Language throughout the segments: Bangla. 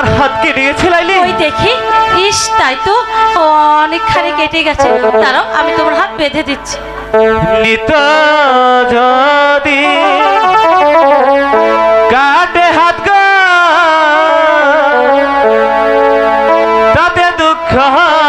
আমার হাত কেটে গেছে লাইলি। ওই দেখি ইস তাই তো অনেকখানি কেটে গেছে। দাঁড়াও আমি তোমার হাত বেঁধে দিচ্ছি। নিতা যদি কাটে হাত গা তাতে দুঃখ হয়।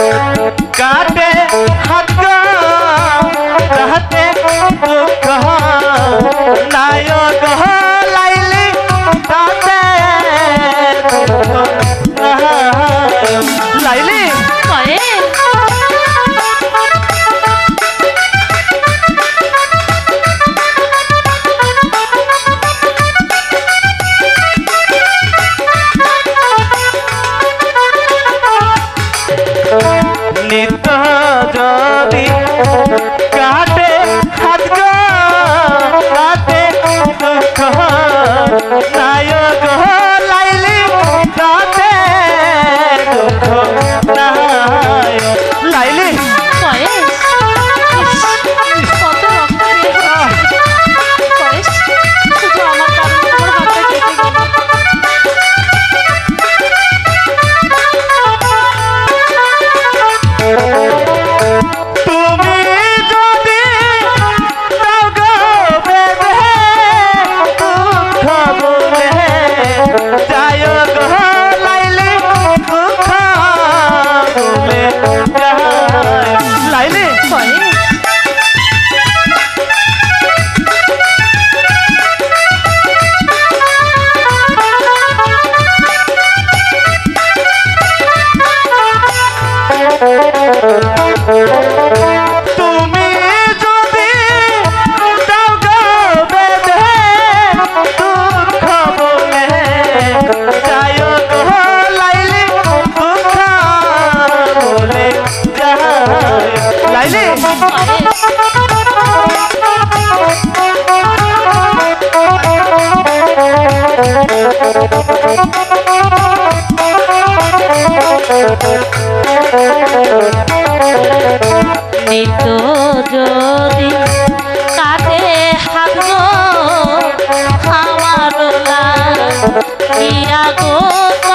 काटे हाथ Thank you. তাইলে নিত যদি কাটে হাত আমার গো